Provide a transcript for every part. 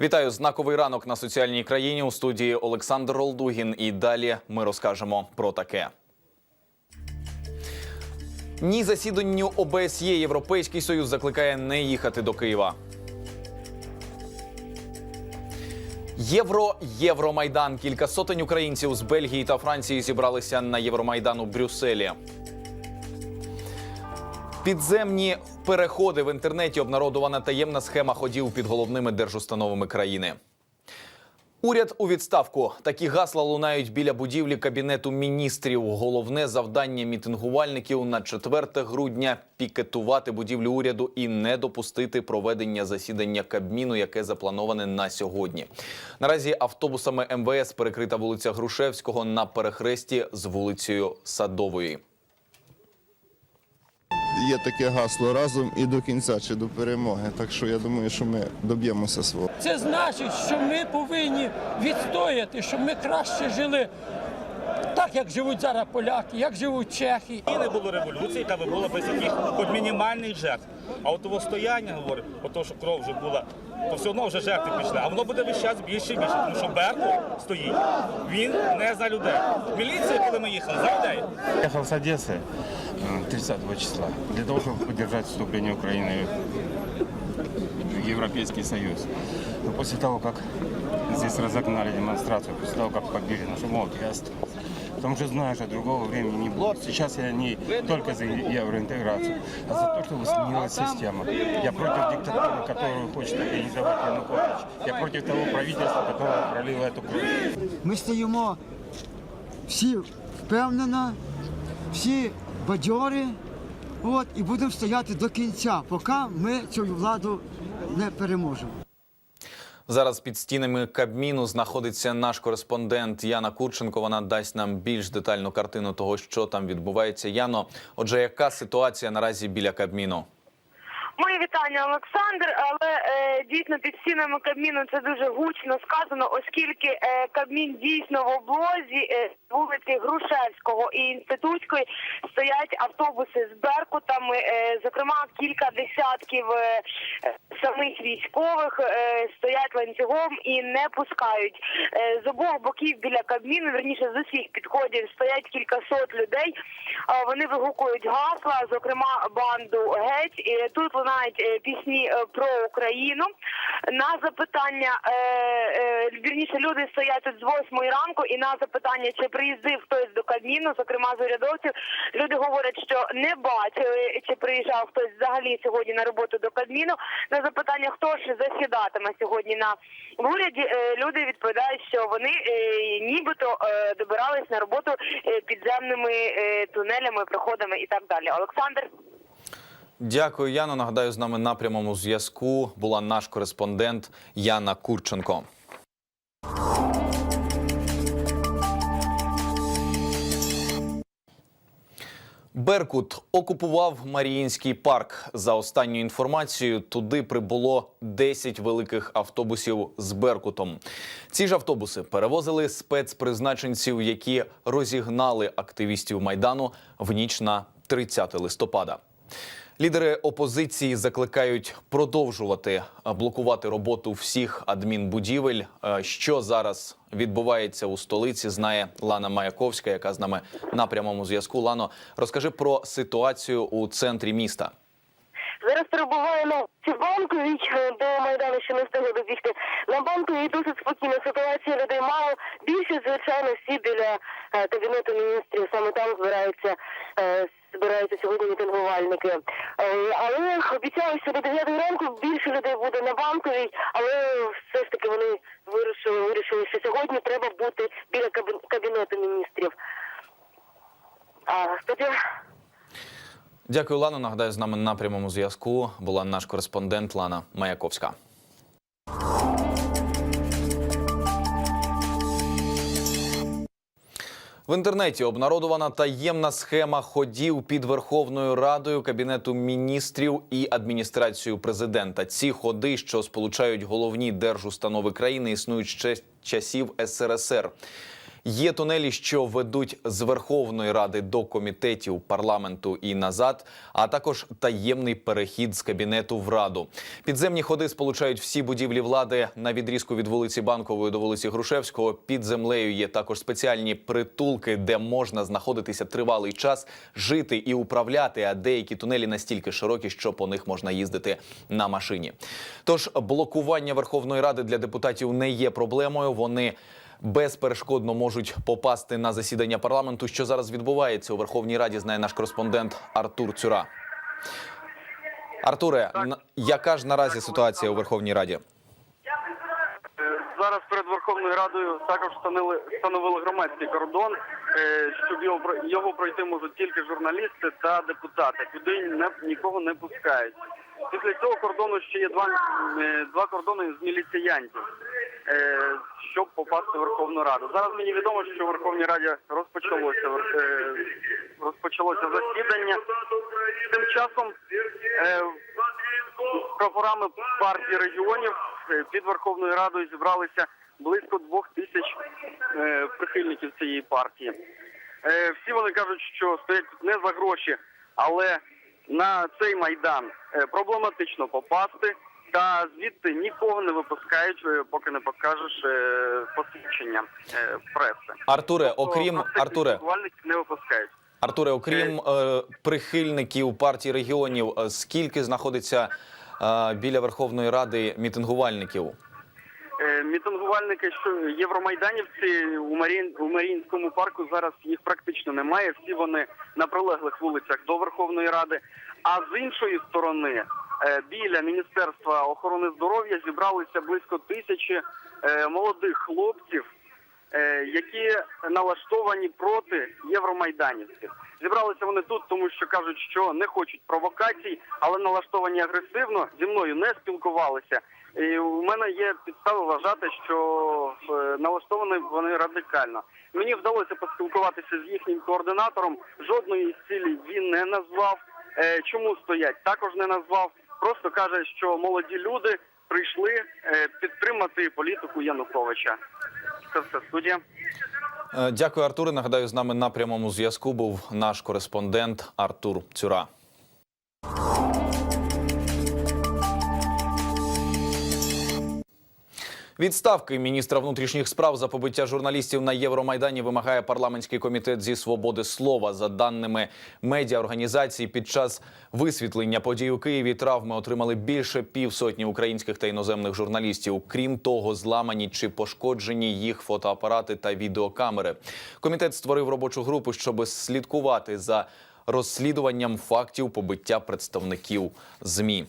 Вітаю знаковий ранок на соціальній країні у студії Олександр Ролдугін. І далі ми розкажемо про таке. Ні засіданню ОБСЄ Європейський Союз закликає не їхати до Києва. Євро Євромайдан. Кілька сотень українців з Бельгії та Франції зібралися на Євромайдан у Брюсселі. Підземні переходи в інтернеті обнародована таємна схема ходів під головними держустановами країни. Уряд у відставку. Такі гасла лунають біля будівлі кабінету міністрів. Головне завдання мітингувальників на 4 грудня пікетувати будівлю уряду і не допустити проведення засідання Кабміну, яке заплановане на сьогодні. Наразі автобусами МВС перекрита вулиця Грушевського на перехресті з вулицею Садової. Є таке гасло разом і до кінця чи до перемоги. Так що я думаю, що ми доб'ємося свого. Це значить, що ми повинні відстояти, щоб ми краще жили так, як живуть зараз поляки, як живуть чехи. І не було революції, яка би була без яких хоч мінімальних жертв. А от того стояння говорить, ото що кров вже була, то все одно вже жертви пішли. А воно буде весь час більше і більше, тому що Беркут стоїть. Він не за людей. Міліція, коли ми їхали, за людей. Ехал с Одессы э, 30 числа для того, чтобы поддержать вступление Украины в Европейский Союз. Но после того, как здесь разогнали демонстрацию, после того, как побили нашу молот, я остался. Потому что знаю, что другого времени не будет. Сейчас я не только за евроинтеграцию, а за то, чтобы сменилась система. Я против диктатуры, которую хочет организовать Янукович. Я против того правительства, которое пролило эту кровь. Ми стоїмо всі впевнено, всі бадьори, от, і будемо стояти до кінця, поки ми цю владу не переможемо. Зараз під стінами Кабміну знаходиться наш кореспондент Яна Курченко. Вона дасть нам більш детальну картину того, що там відбувається. Яно, отже, яка ситуація наразі біля Кабміну? Мої вітання, Олександр. Але е, дійсно під стінами Кабміну це дуже гучно сказано, оскільки е, Кабмін дійсно в облозі е, вулиці Грушевського і Інститутської стоять автобуси з беркутами, е, зокрема кілька десятків е, е, самих військових е, стоять ланцюгом і не пускають. Е, з обох боків біля Кабміну, верніше з усіх підходів, стоять кількасот людей. А Вони вигукують гасла, зокрема банду геть. І тут лунають е, пісні е, про Україну. На запитання е, вірніше люди стоять тут з восьмої ранку, і на запитання, чи приїздив хтось до Кабміну, зокрема з урядовців, люди говорять, що не бачили, чи приїжджав хтось взагалі сьогодні на роботу до Кабміну. На запитання, хто ж засідатиме сьогодні на уряді, люди відповідають, що вони нібито добирались на роботу підземними тунелями, проходами і так далі. Олександр. Дякую, Яно. Нагадаю, з нами на прямому зв'язку була наш кореспондент Яна Курченко. Беркут окупував Маріїнський парк. За останньою інформацією, туди прибуло 10 великих автобусів з Беркутом. Ці ж автобуси перевозили спецпризначенців, які розігнали активістів майдану в ніч на 30 листопада. Лідери опозиції закликають продовжувати е, блокувати роботу всіх адмінбудівель. Е, Що зараз відбувається у столиці, знає Лана Маяковська, яка з нами на прямому зв'язку. Лано, розкажи про ситуацію у центрі міста. Зараз перебуваємо в банковій до майдану, ще не встигли добігти. На банковій досить спокійна ситуація. Людей мало. Більше, звичайно, всі біля е, кабінету міністрів. Саме там збираються. Збираються сьогодні мітингувальники. Е, Але обіцяли, що до 9 ранку більше людей буде на банковій, але все ж таки вони вирішили, вирішили, що сьогодні треба бути біля кабінету міністрів. А тоді Дякую, Лано. Нагадаю, з нами на прямому зв'язку була наш кореспондент Лана Маяковська. В інтернеті обнародована таємна схема ходів під Верховною Радою Кабінету міністрів і адміністрацією президента. Ці ходи, що сполучають головні держустанови країни, існують ще часів СРСР. Є тунелі, що ведуть з Верховної Ради до комітетів парламенту і назад, а також таємний перехід з кабінету в раду. Підземні ходи сполучають всі будівлі влади на відрізку від вулиці Банкової до вулиці Грушевського. Під землею є також спеціальні притулки, де можна знаходитися тривалий час, жити і управляти. А деякі тунелі настільки широкі, що по них можна їздити на машині. Тож блокування Верховної Ради для депутатів не є проблемою. Вони безперешкодно можуть попасти на засідання парламенту. Що зараз відбувається у Верховній Раді, знає наш кореспондент Артур Цюра. Артуре, на- яка ж наразі ситуація у Верховній Раді? Зараз перед Верховною Радою також встановили, встановили громадський кордон, е, щоб його, його пройти можуть тільки журналісти та депутати. Туди не, нікого не пускають. Після цього кордону ще є два, е, два кордони з міліціянтів, щоб попасти в Верховну Раду. Зараз мені відомо, що в Верховній Раді розпочалося, е, розпочалося засідання. Тим часом е, прапорами партії регіонів е, під Верховною Радою зібралися близько двох тисяч е, прихильників цієї партії. Е, Всі вони кажуть, що стоять не за гроші, але на цей майдан е, проблематично попасти, та звідти нікого не випускають, е, поки не покажеш е, посвідчення е, преси. Артуре, Тобто окрім Артуре, не випускають. Артуре, окрім е, прихильників партії регіонів, скільки знаходиться е, біля Верховної Ради мітингувальників? Е, Мітингувальники, що євромайданівці у Марін у Маріїнському парку зараз їх практично немає. Всі вони на прилеглих вулицях до Верховної Ради. А з іншої сторони, біля Міністерства охорони здоров'я зібралися близько тисячі е, молодих хлопців, е, які налаштовані проти євромайданівців. Зібралися вони тут, тому що кажуть, що не хочуть провокацій, але налаштовані агресивно зі мною не спілкувалися. І у мене є підстави вважати, що е, налаштовані вони радикально. Мені вдалося поспілкуватися з їхнім координатором. Жодної цілей він не назвав. Е, Чому стоять? Також не назвав. Просто каже, що молоді люди прийшли е, підтримати політику Януковича. Це все студія. Е, Дякую, Артуре. Нагадаю, з нами на прямому зв'язку був наш кореспондент Артур Цюра. Відставки міністра внутрішніх справ за побиття журналістів на Євромайдані вимагає парламентський комітет зі свободи слова. За даними медіаорганізацій, під час висвітлення подій у Києві травми отримали більше півсотні українських та іноземних журналістів. Крім того, зламані чи пошкоджені їх фотоапарати та відеокамери. Комітет створив робочу групу, щоб слідкувати за розслідуванням фактів побиття представників змі.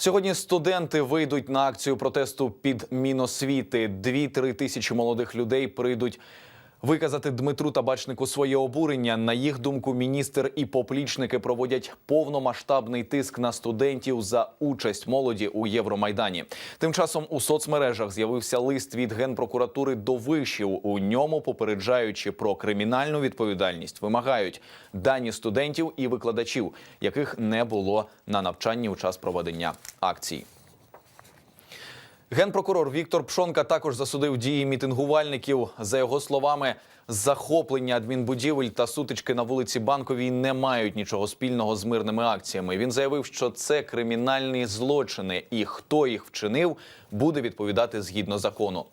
Сьогодні студенти вийдуть на акцію протесту під Міносвіти. Дві-три тисячі молодих людей прийдуть виказати Дмитру Табачнику своє обурення. На їх думку, міністр і поплічники проводять повномасштабний тиск на студентів за участь молоді у Євромайдані. Тим часом у соцмережах з'явився лист від генпрокуратури до вишів. У ньому, попереджаючи про кримінальну відповідальність, вимагають дані студентів і викладачів, яких не було на навчанні у час проведення акцій. Генпрокурор Віктор Пшонка також засудив дії мітингувальників. За його словами, захоплення адмінбудівель та сутички на вулиці Банковій не мають нічого спільного з мирними акціями. Він заявив, що це кримінальні злочини, і хто їх вчинив, буде відповідати згідно закону.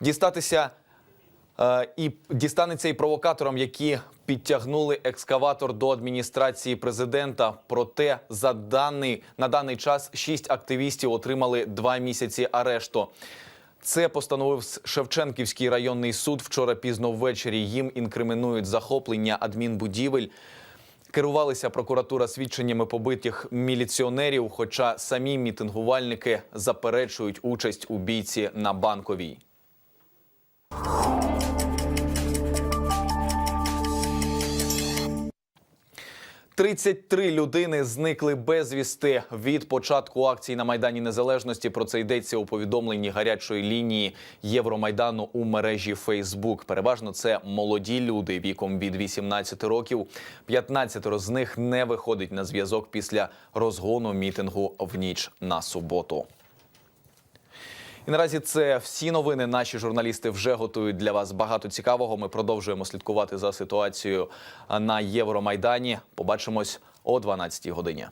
Дістатися Е, І дістанеться і провокаторам, які підтягнули екскаватор до адміністрації президента. Проте за даний на даний час шість активістів отримали два місяці арешту. Це постановив Шевченківський районний суд вчора пізно ввечері. Їм інкримінують захоплення адмінбудівель. Керувалися прокуратура свідченнями побитих міліціонерів, хоча самі мітингувальники заперечують участь у бійці на банковій. 33 людини зникли безвісти від початку акцій на майдані Незалежності. Про це йдеться у повідомленні гарячої лінії Євромайдану у мережі Фейсбук. Переважно це молоді люди віком від 18 років. 15 з них не виходить на зв'язок після розгону мітингу в ніч на суботу. І наразі це всі новини. Наші журналісти вже готують для вас багато цікавого. Ми продовжуємо слідкувати за ситуацією на Євромайдані. Побачимось о 12 годині.